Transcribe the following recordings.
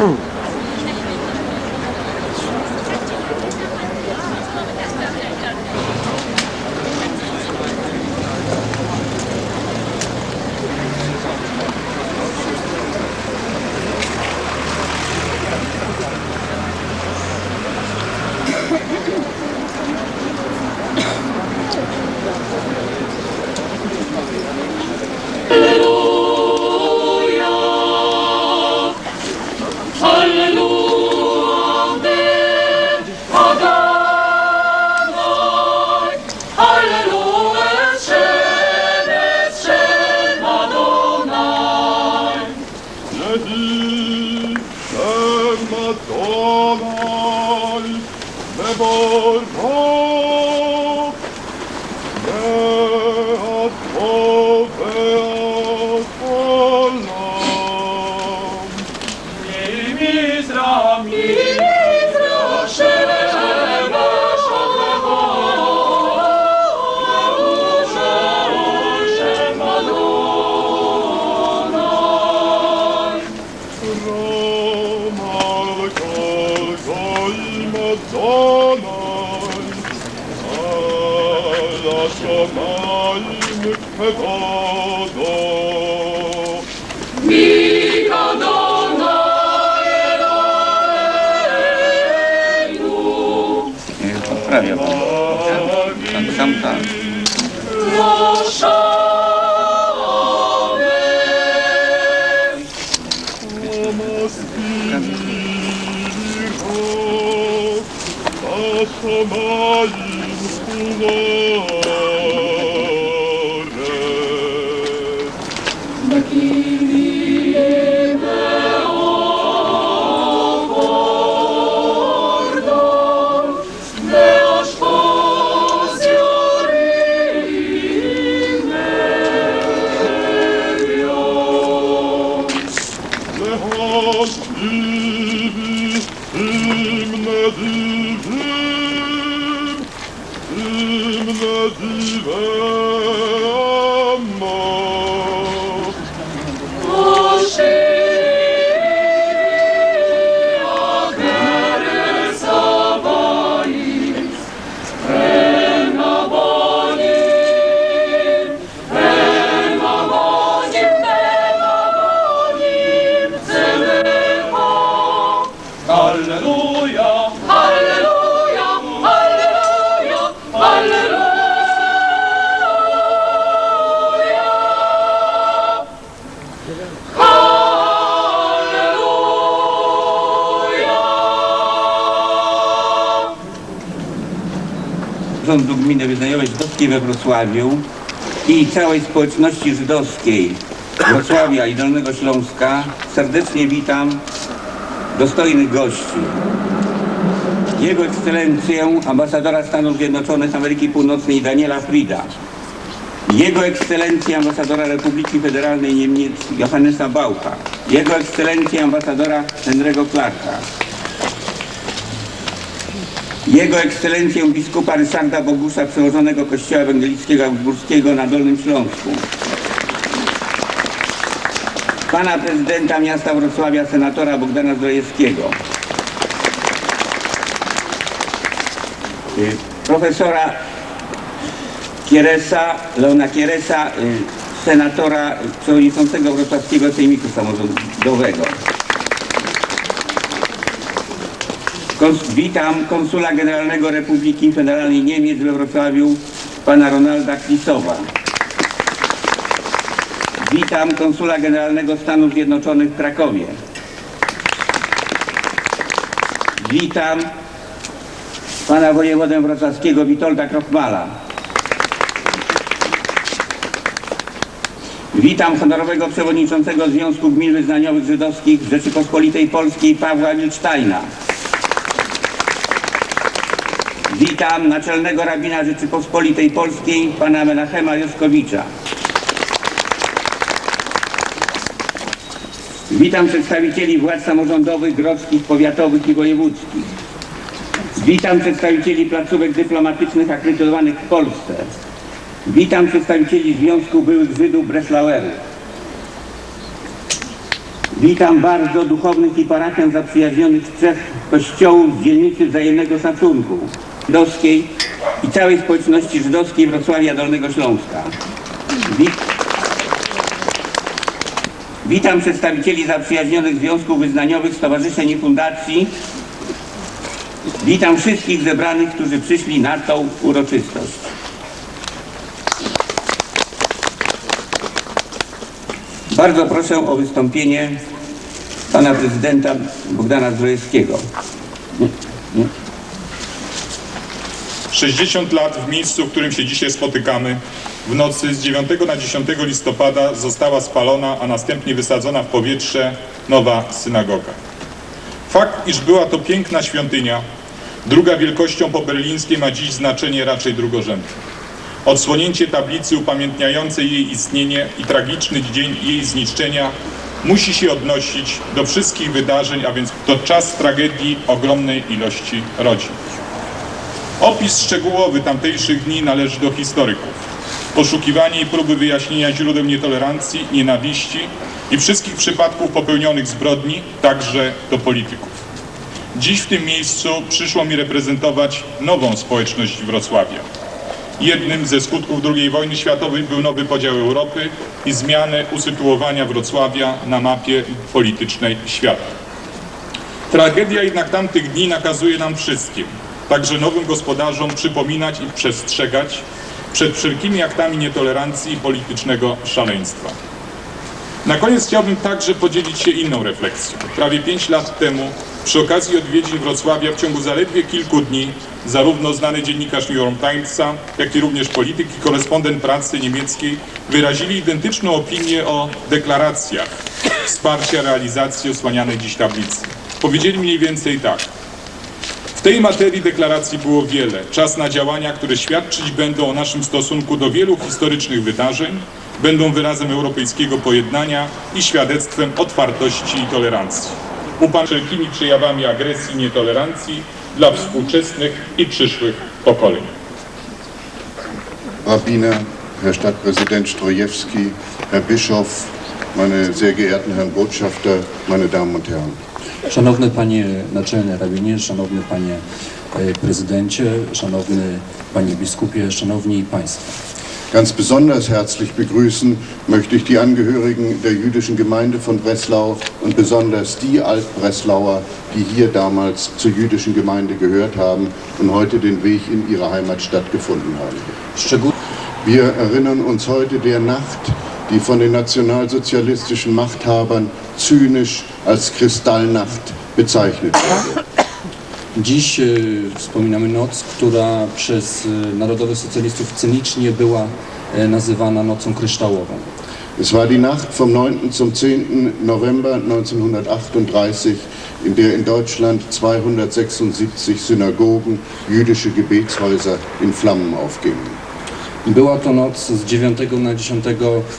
Ooh. أهل Show. Rządu Gminy Wyznaniowej Żydowskiej we Wrocławiu i całej społeczności żydowskiej Wrocławia i Dolnego Śląska serdecznie witam dostojnych gości. Jego Ekscelencję ambasadora Stanów Zjednoczonych Ameryki Północnej Daniela Frida. Jego Ekscelencję ambasadora Republiki Federalnej Niemiec Johannesa Baucha. Jego Ekscelencję ambasadora Henry'ego Clarka. Jego Ekscelencję biskupa Ryszarda Bogusza, przełożonego Kościoła Ewangelickiego Augsburskiego na Dolnym Śląsku. Pana prezydenta miasta Wrocławia, senatora Bogdana Zdrojewskiego. Y, Profesora Kieresa, Leona Kieresa, y, senatora przewodniczącego Wrocławskiego Sejmiku Samorządowego. Kons- witam konsula generalnego Republiki Federalnej Niemiec we Wrocławiu, pana Ronalda Klisowa. Witam konsula generalnego Stanów Zjednoczonych w Krakowie. witam pana wojewodę wrocławskiego Witolda Krochmala. Witam honorowego przewodniczącego Związku Gmin Wyznaniowych Żydowskich Rzeczypospolitej Polskiej Pawła Wilcztajna. Witam naczelnego rabina Rzeczypospolitej Polskiej pana Menachema Joskowicza. Witam przedstawicieli władz samorządowych, grodzkich, powiatowych i wojewódzkich. Witam przedstawicieli placówek dyplomatycznych akredytowanych w Polsce. Witam przedstawicieli Związku Byłych Żydów Breslauerów. Witam bardzo duchownych i parafian zaprzyjaźnionych z trzech kościołów z dzielnicy wzajemnego szacunku żydowskiej i całej społeczności żydowskiej Wrocławia Dolnego Śląska. Wit Witam przedstawicieli zaprzyjaźnionych związków wyznaniowych, stowarzyszeń i fundacji. Witam wszystkich zebranych, którzy przyszli na tą uroczystość. Bardzo proszę o wystąpienie pana prezydenta Bogdana Zdrojewskiego. 60 lat w miejscu, w którym się dzisiaj spotykamy, w nocy z 9 na 10 listopada została spalona, a następnie wysadzona w powietrze nowa synagoga. Fakt, iż była to piękna świątynia, druga wielkością po berlińskiej, ma dziś znaczenie raczej drugorzędne. Odsłonięcie tablicy upamiętniającej jej istnienie i tragiczny dzień jej zniszczenia musi się odnosić do wszystkich wydarzeń, a więc to czas tragedii ogromnej ilości rodzin. Opis szczegółowy tamtejszych dni należy do historyków. Poszukiwanie i próby wyjaśnienia źródeł nietolerancji, nienawiści i wszystkich przypadków popełnionych zbrodni, także do polityków. Dziś w tym miejscu przyszło mi reprezentować nową społeczność Wrocławia. Jednym ze skutków II wojny światowej był nowy podział Europy i zmianę usytuowania Wrocławia na mapie politycznej świata. Tragedia jednak tamtych dni nakazuje nam wszystkim, także nowym gospodarzom, przypominać i przestrzegać przed wszelkimi aktami nietolerancji i politycznego szaleństwa. Na koniec chciałbym także podzielić się inną refleksją. Prawie pięć lat temu, przy okazji odwiedzin Wrocławia, w ciągu zaledwie kilku dni, zarówno znany dziennikarz New York Timesa, jak i również polityk i korespondent pracy niemieckiej wyrazili identyczną opinię o deklaracjach wsparcia realizacji osłanianej dziś tablicy. Powiedzieli mniej więcej tak. W tej materii deklaracji było wiele. Czas na działania, które świadczyć będą o naszym stosunku do wielu historycznych wydarzeń, będą wyrazem europejskiego pojednania i świadectwem otwartości i tolerancji. Upan wszelkimi przejawami agresji i nietolerancji dla współczesnych i przyszłych pokoleń. Rabbiner, Herr Stadtpräsident Strojewski, Herr Bischof, meine sehr geehrten Herren Botschafter, meine Damen und Herren. Szanowny Panie Naczelny Rabinie, Szanowny Panie e, Prezydencie, Szanowny Panie Biskupie, Szanowni Państwo. Ganz besonders herzlich begrüßen möchte ich die Angehörigen der jüdischen Gemeinde von Breslau und besonders die Altbreslauer, die hier damals zur jüdischen Gemeinde gehört haben und heute den Weg in ihre Heimatstadt gefunden haben. Wir erinnern uns heute der Nacht, die von den nationalsozialistischen Machthabern zynisch als Kristallnacht bezeichnet wurde. dziś e, wspominamy noc, która przez e, narodowych socjalistów cynicznie była e, nazywana nocą kryształową. Es war die Nacht vom 9. zum 10. November 1938, in der in Deutschland 276 Synagogen, jüdische Gebetshäuser in Flammen aufgingen. Była to noc z 9 na 10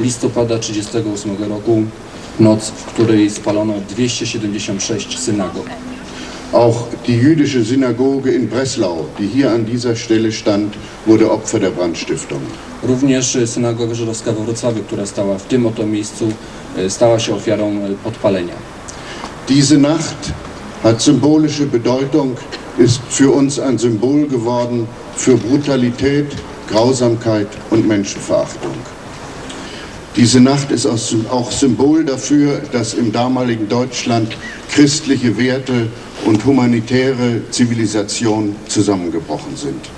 listopada 1938 roku, noc, w której spalono 276 synagog. Auch die jüdische Synagoge in Breslau, die hier an dieser Stelle stand, wurde Opfer der Brandstiftung. Również synagoga żydowska we Wrocławiu, która stała w tym oto miejscu, e, stała się ofiarą e, podpalenia. Diese Nacht hat symbolische Bedeutung, ist für uns ein Symbol geworden für Brutalität, Grausamkeit und Menschenverachtung. Diese Nacht ist auch Symbol dafür, dass im damaligen Deutschland christliche Werte und humanitäre Zivilisation zusammengebrochen sind.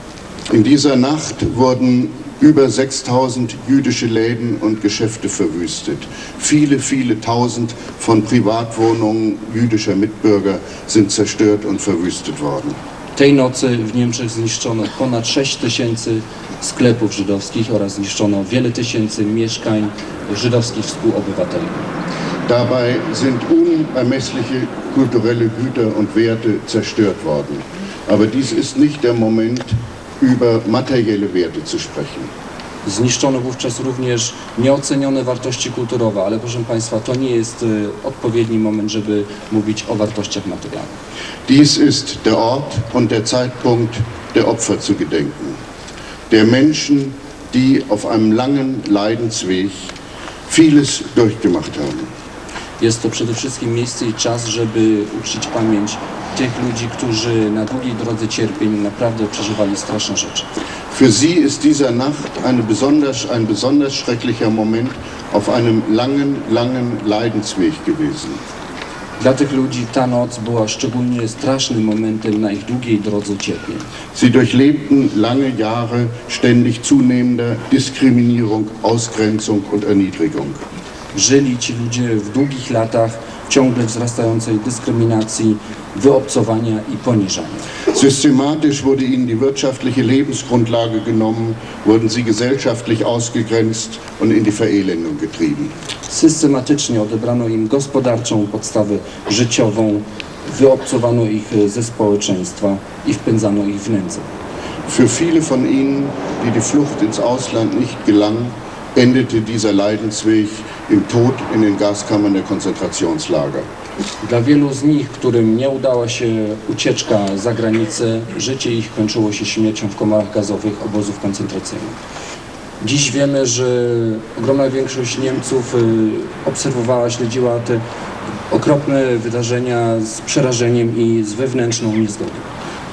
In dieser Nacht wurden über 6000 jüdische Läden und Geschäfte verwüstet. Viele, viele tausend von Privatwohnungen jüdischer Mitbürger sind zerstört und verwüstet worden. Tej nocy w Niemczech zniszczono ponad 6 tysięcy sklepów żydowskich oraz zniszczono wiele tysięcy mieszkań żydowskich współobywateli. Dabei sind unermessliche kulturelle Güter und Werte zerstört worden. Aber dies ist nicht der Moment, über materielle Werte zu sprechen. Zniszczono wówczas również nieocenione wartości kulturowe, ale proszę Państwa, to nie jest y, odpowiedni moment, żeby mówić o wartościach materialnych. Dies ist der Ort und der Zeitpunkt, der Opfer zu gedenken. Der Menschen, die auf einem langen Leidensweg vieles durchgemacht haben. Jest to przede wszystkim miejsce i czas, żeby uczcić pamięć tych ludzi, którzy na długiej drodze cierpień naprawdę przeżywali straszne rzeczy. Für sie ist dieser Nacht besonders, ein besonders schrecklicher Moment auf einem langen, langen Leidensweg gewesen. Dla tych ludzi ta noc była szczególnie strasznym momentem na ich długiej drodze cierpień. Sie durchlebten lange Jahre ständig zunehmender Diskriminierung, Ausgrenzung und Erniedrigung. Żyli ci ludzie w długich latach ciągle wzrastającej dyskryminacji, wyobcowania i poniżania. Systematisch wurde ihnen die wirtschaftliche Lebensgrundlage genommen, wurden sie gesellschaftlich ausgegrenzt und in die Verelendung getrieben. Systematycznie odebrano im gospodarczą podstawę życiową, wyobcowano ich ze społeczeństwa i wpędzano ich w nędzę. Für viele von ihnen, die die Flucht ins Ausland nicht gelang, endete dieser Leidensweg im Tod in den Gaskammern der Konzentrationslager. Dla wielu z nich, którym nie udała się ucieczka za granicę, życie ich kończyło się śmiercią w komorach gazowych obozów koncentracyjnych. Dziś wiemy, że ogromna większość Niemców y, obserwowała, śledziła te okropne wydarzenia z przerażeniem i z wewnętrzną niezgodą.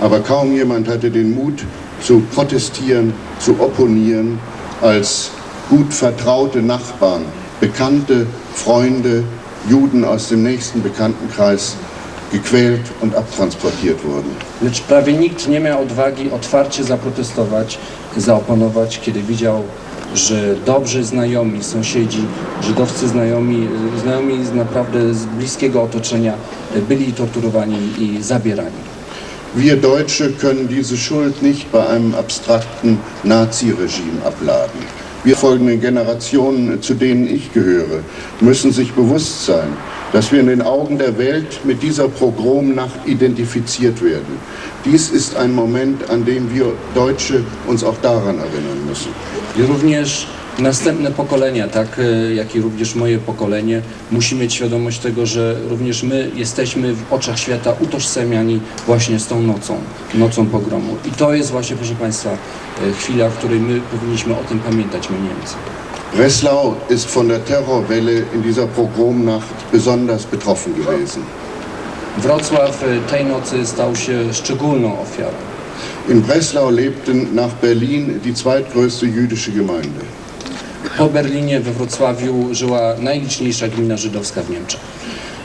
Aber kaum jemand hatte den Mut zu protestieren, zu opponieren, als gut vertraute Nachbarn, bekannte Freunde, Juden aus dem nächsten Bekanntenkreis gequält und abtransportiert wurden. Lecz prawie nikt nie miał odwagi otwarcie zaprotestować, zaoponować, kiedy widział, że dobrzy znajomi, sąsiedzi, żydowscy znajomi, y, znajomi naprawdę z bliskiego otoczenia y, byli torturowani i zabierani. Wir Deutsche können diese Schuld nicht bei einem abstrakten Naziregime abladen. Wir folgenden Generationen, zu denen ich gehöre, müssen sich bewusst sein, dass wir in den Augen der Welt mit dieser Pogromnacht identifiziert werden. Dies ist ein Moment, an dem wir Deutsche uns auch daran erinnern müssen. Również następne pokolenia, tak e, jak i również moje pokolenie, musi mieć świadomość tego, że również my jesteśmy w oczach świata utożsamiani właśnie z tą nocą, nocą pogromu. I to jest właśnie, proszę Państwa, chwila, w której my powinniśmy o tym pamiętać, my Niemcy. Breslau ist von der Terrorwelle in dieser Pogromnacht besonders betroffen gewesen. Wrocław e, tej nocy stał się szczególną ofiarą. In Breslau lebten nach Berlin die zweitgrößte jüdische Gemeinde. Po Berlinie we Wrocławiu żyła najliczniejsza gmina żydowska w Niemczech.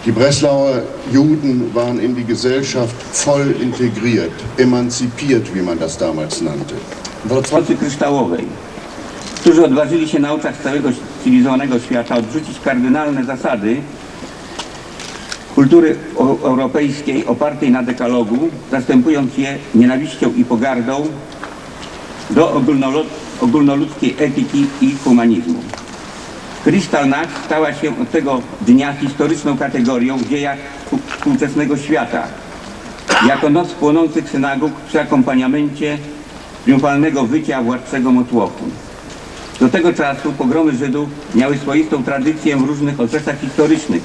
Die Breslauer Juden waren in die Gesellschaft voll integriert, emanzipiert, wie man das damals nannte. Wrocław Nocy Kryształowej, którzy odważyli się na oczach całego cywilizowanego świata odrzucić kardynalne zasady kultury europejskiej opartej na dekalogu, zastępując je nienawiścią i pogardą do ogólnolud- ogólnoludzkiej etyki i humanizmu. Krystalnacht stała się od tego dnia historyczną kategorią w dziejach współ- współczesnego świata. Jako noc płonących synagog przy akompaniamencie triumfalnego wycia władczego motłochu. Do tego czasu pogromy Żydów miały swoistą tradycję w różnych okresach historycznych,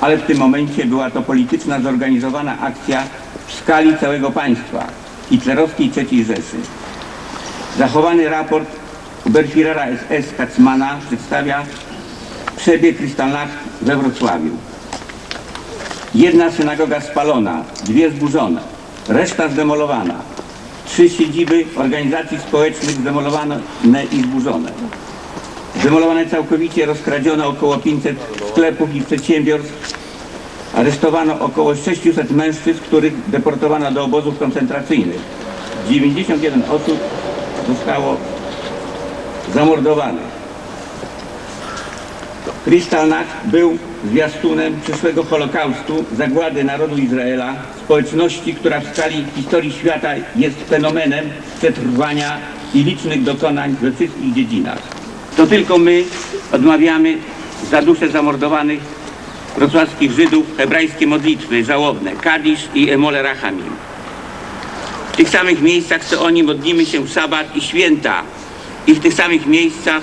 ale w tym momencie była to polityczna zorganizowana akcja w skali całego państwa, hitlerowskiej III Rzeszy. Zachowany raport Oberführera SS Katzmana przedstawia przebieg Kristallnacht we Wrocławiu. Jedna synagoga spalona, dwie zburzone, reszta zdemolowana. Trzy siedziby organizacji społecznych zdemolowane i zburzone. Zdemolowane całkowicie, rozkradziono około 500 sklepów i przedsiębiorstw. Aresztowano około 600 mężczyzn, których deportowano do obozów koncentracyjnych. 91 osób zostało zamordowanych. Kristallnacht był zwiastunem przyszłego Holokaustu, zagłady narodu Izraela, społeczności, która w skali historii świata jest fenomenem przetrwania i licznych dokonań we wszystkich dziedzinach. To tylko my odmawiamy za dusze zamordowanych wrocławskich Żydów hebrajskie modlitwy żałobne, Kadisz i Emole Rachamim. W tych samych miejscach, co oni, modlimy się w sabat i święta. I w tych samych miejscach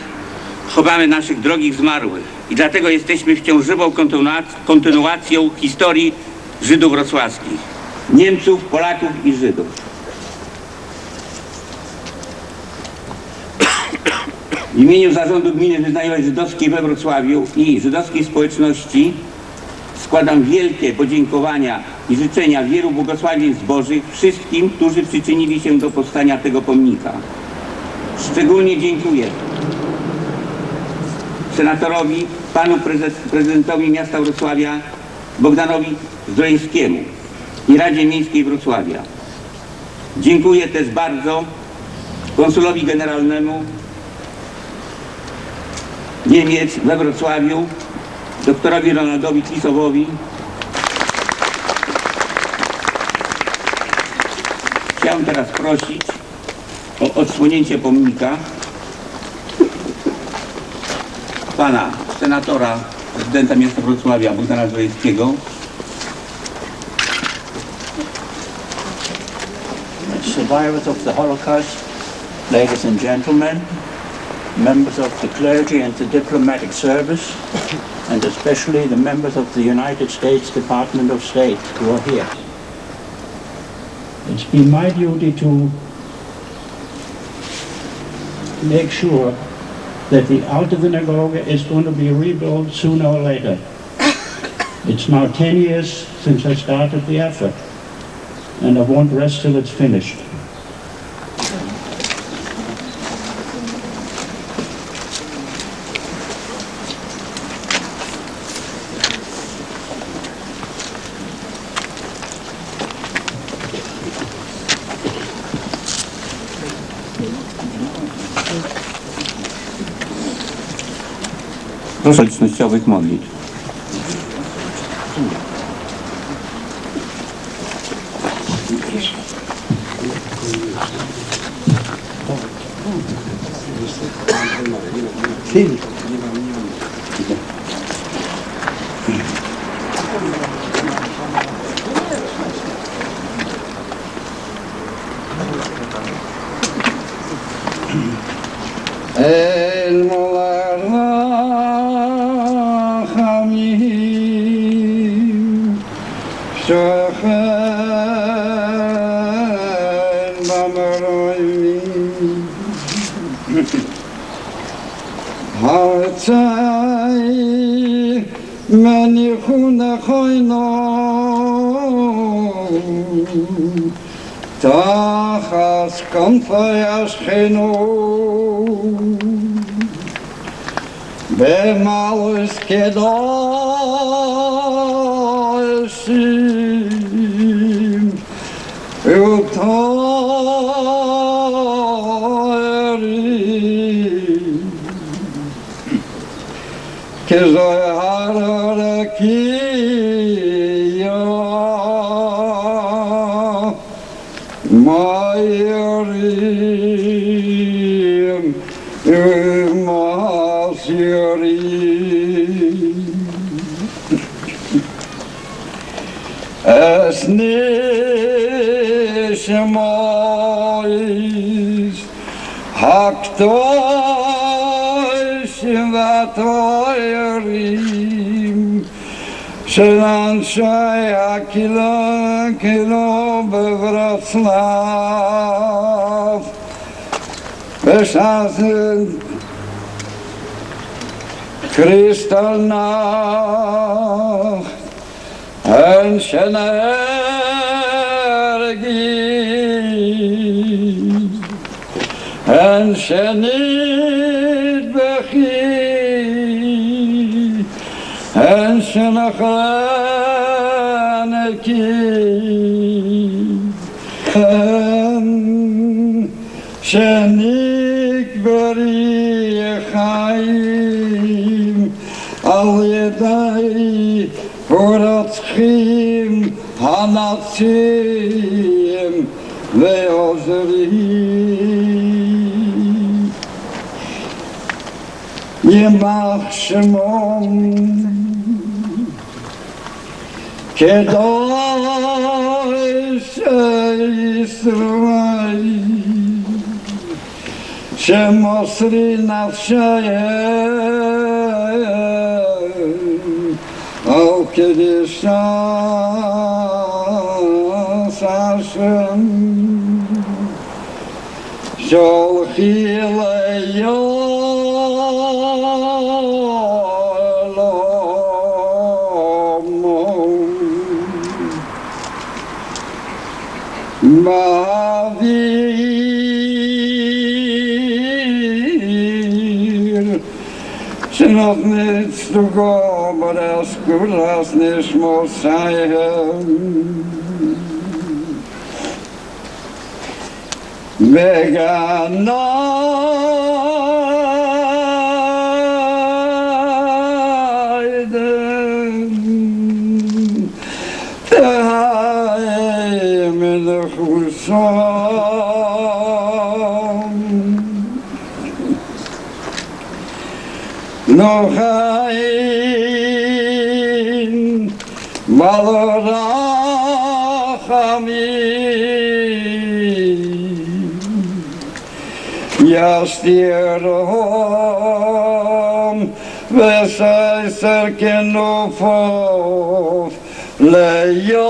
chowamy naszych drogich zmarłych. I dlatego jesteśmy wciąż żywą kontynuac- kontynuacją historii Żydów wrocławskich. Niemców, Polaków i Żydów. W imieniu Zarządu Gminy Wyznaniowej Żydowskiej we Wrocławiu i żydowskiej społeczności składam wielkie podziękowania i życzenia wielu błogosławieństw Bożych wszystkim, którzy przyczynili się do powstania tego pomnika. Szczególnie dziękuję senatorowi, panu prezydentowi miasta Wrocławia Bogdanowi Zdrojewskiemu i Radzie Miejskiej Wrocławia. Dziękuję też bardzo konsulowi generalnemu Niemiec we Wrocławiu, doktorowi Ronaldowi Klisowowi. Chciałem teraz prosić o odsłonięcie pomnika pana senatora, prezydenta miasta Wrocławia Bogdana Zdrojewskiego. survivors of the Holocaust, ladies and gentlemen, members of the clergy and the diplomatic service, and especially the members of the United States Department of State who are here. It's been my duty to make sure that the Alte Synagogue is going to be rebuilt sooner or later. It's now 10 years since I started the effort and I won't rest till it's finished. kas üldse nüüd seal kõik maad liidud? many khuna khaina ta khas kam fayas khino be malus kedo sim u ta که ظاهر کیا ما یریم ما سیریم از نیش مایست حق تو Shelan shaya kilo kilo bevratslav Beshasen Kristallnacht en shenergi en shenit שנחן כי כן שני קברי חיים אל ידי פורצחים הנצים ועוזרים. ימח שמון چه مصری نفشه او کدشان سرشم شال خیل یاد Магавір, чинотництво образку разниш мосаєм. Mega Night. نوحين مضرحمين يصدرهم بسيسر كنوفوف ليالهم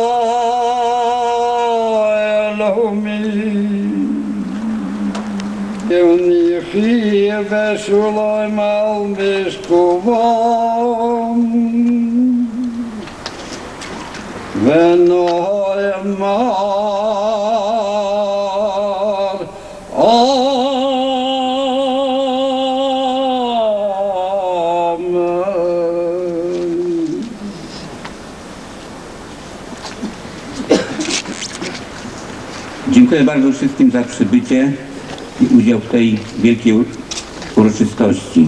יוניחי ושולם על משכובם ונאמר Amen. Dziękuję bardzo wszystkim za przybycie i udział w tej wielkiej ur- uroczystości.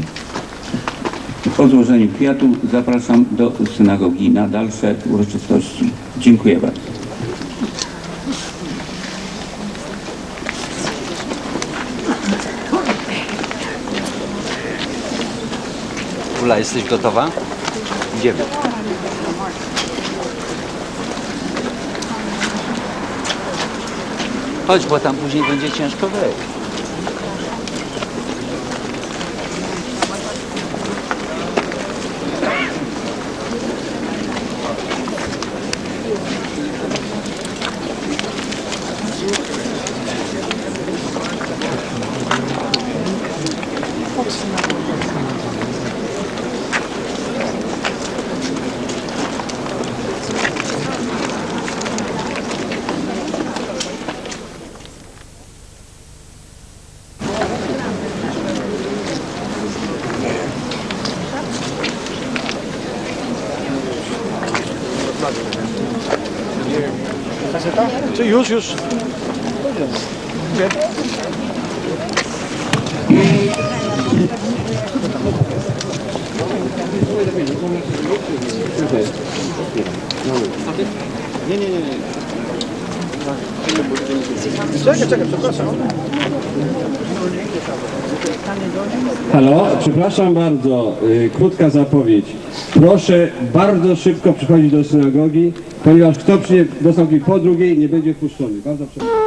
Po złożeniu kwiatu zapraszam do synagogi na dalsze uroczystości. Dziękuję bardzo. Ula, jesteś gotowa? Idziemy. Chodź, bo tam później będzie ciężko wejść. Czy już, już? Nie, nie, nie, nie. Czekaj, czekaj, przepraszam. Halo, przepraszam bardzo, y, krótka zapowiedź. Proszę bardzo szybko przychodzić do synagogi, ponieważ kto przyjdzie do synagogi po drugiej nie będzie wpuszczony. Bardzo przepraszam.